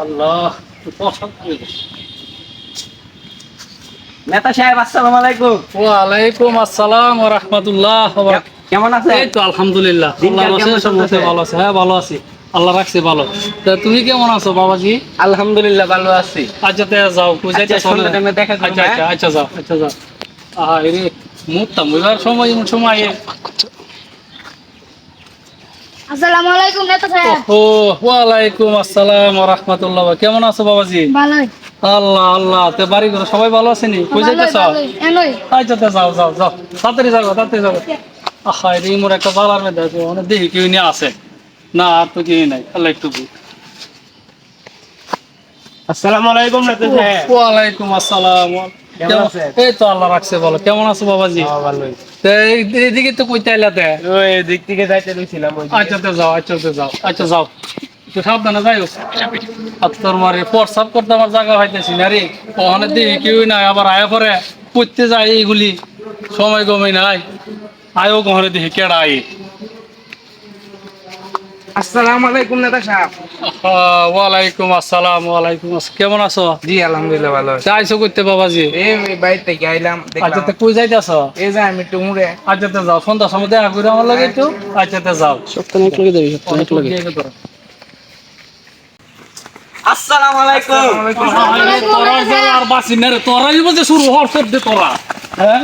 আল্লাহ পছন্দ নেতা সাহেব আসসালামু আলাইকুম। ওয়ালাইকুম আসসালাম ওয়া রাহমাতুল্লাহ কেমন আছেন? এই তো আলহামদুলিল্লাহ। আল্লাহ কেমন রাখছে, সব চলতেছে? ভালো আছে। হ্যাঁ ভালো আছি। আল্লাহ রাখছে ভালো। তা তুমি কেমন আছো বাবাজি? আলহামদুলিল্লাহ ভালো আছি। আচ্ছা তে যাও বুঝাইতে আচ্ছা, আচ্ছা আচ্ছা হ্যাঁ? আচ্ছা যাও আচ্ছা যাও। আহা রে মুখটা মুইবার সময় সময় আসসালামু আলাইকুম নেতা সাহেব ও ওয়ালাইকুম আসসালাম ওয়া রাহমাতুল্লাহ। কেমন আছো বাবাজি? ভালোই। আল্লাহ আল্লাহ তে বাড়ি ঘরে সবাই ভালো আছেনি কই যাইতেছ? আচ্ছা তে যাও যাও যাও। তাড়াতাড়ি যাও তাড়াতাড়ি যাও। আহা রে মোর একটা জালার মধ্যে আছে অনেক দেখি কেউ নিয়ে আছে। না আর তো কেউ নাই আল্লাহ একটু। আসসালামু আলাইকুম নেতা আসসালাম। কেমন কেমন- আছেন? এই তো আল্লাহ রাখছে বলো। কেমন আছো বাবাজি? ভালোই। এইদিকে তো কই চাইলাতে এদিক থেকে যাইতে লইছিলাম আচ্ছা তো যাও আচ্ছা তো যাও আচ্ছা যাও। সাবধানে যাইও। আর তোর মারে প্রসাব করতে আমার জায়গা হইতেছি না রে। ওখানে দেখি কেউ নাই আবার আয়া পরে যায় এইগুলি। সময় গমে নাই। আয়ো ঘরে দেখি কেডা আই আসসালামু আলাইকুম নেতা সাহেব। আহ, ওয়ালাইকুম আসসালাম ওয়ালাইকুম কেমন আছো? জি আলহামদুলিল্লাহ ভালো আছি। যাইছো করতে বাবাজি? এই বাইরে থেকে আইলাম আচ্ছা দেখলাম কই যাইতেছ? এই যে আমি একটু আচ্ছা তে যাও সন্ধ্যার সময় দেখা করে আমার লাগে একটু। আচ্ছা তে যাও। সপ্তাহে লাগে অনেক লাগে। আসসালামু আলাইকুম। তোরা আর বাসি না রে তোরাই বলছে শুরু হওয়ার সব দে তোরা। হ্যাঁ?